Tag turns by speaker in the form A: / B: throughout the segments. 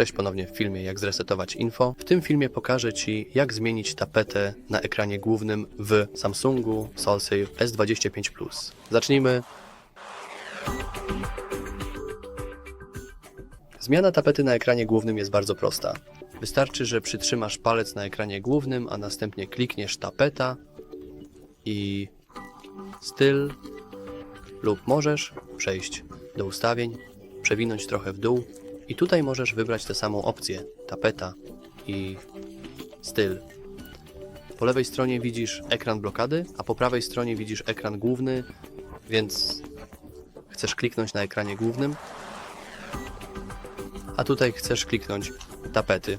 A: Cześć ponownie w filmie Jak zresetować info. W tym filmie pokażę Ci, jak zmienić tapetę na ekranie głównym w Samsungu SoulSave S25 Plus. Zacznijmy. Zmiana tapety na ekranie głównym jest bardzo prosta. Wystarczy, że przytrzymasz palec na ekranie głównym, a następnie klikniesz tapeta i styl lub możesz przejść do ustawień, przewinąć trochę w dół i tutaj możesz wybrać tę samą opcję, tapeta i styl. Po lewej stronie widzisz ekran blokady, a po prawej stronie widzisz ekran główny, więc chcesz kliknąć na ekranie głównym, a tutaj chcesz kliknąć tapety.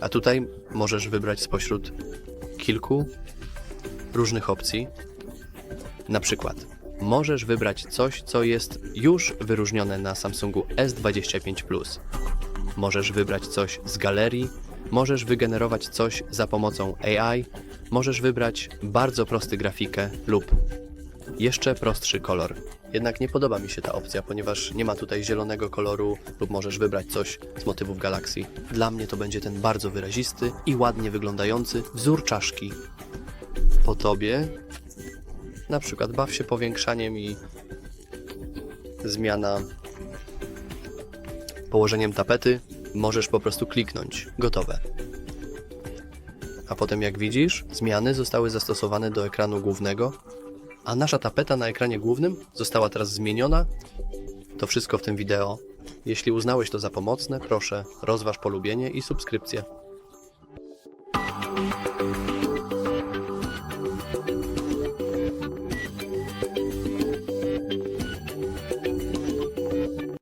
A: A tutaj możesz wybrać spośród kilku różnych opcji. Na przykład możesz wybrać coś, co jest już wyróżnione na Samsungu S25 Plus. Możesz wybrać coś z galerii, możesz wygenerować coś za pomocą AI, możesz wybrać bardzo prosty grafikę lub jeszcze prostszy kolor. Jednak nie podoba mi się ta opcja, ponieważ nie ma tutaj zielonego koloru lub możesz wybrać coś z motywów galaksji. Dla mnie to będzie ten bardzo wyrazisty i ładnie wyglądający wzór czaszki. Po tobie na przykład baw się powiększaniem i zmiana położeniem tapety. Możesz po prostu kliknąć. Gotowe. A potem jak widzisz, zmiany zostały zastosowane do ekranu głównego, a nasza tapeta na ekranie głównym została teraz zmieniona. To wszystko w tym wideo. Jeśli uznałeś to za pomocne, proszę rozważ polubienie i subskrypcję.